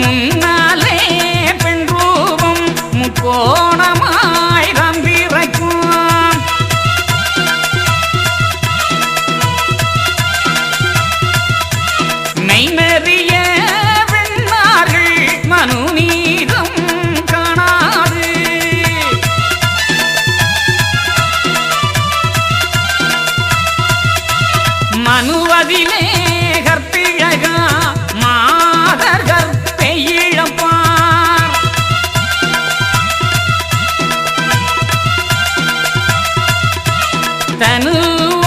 முன்னாலே பெண் ரூபம் முக்கோணமாய் தந்திரக்கும் நெய்மறிய பெண்ணார்கள் மனு நீதம் காணாது. மனுவதிலே கற்பிழகா తను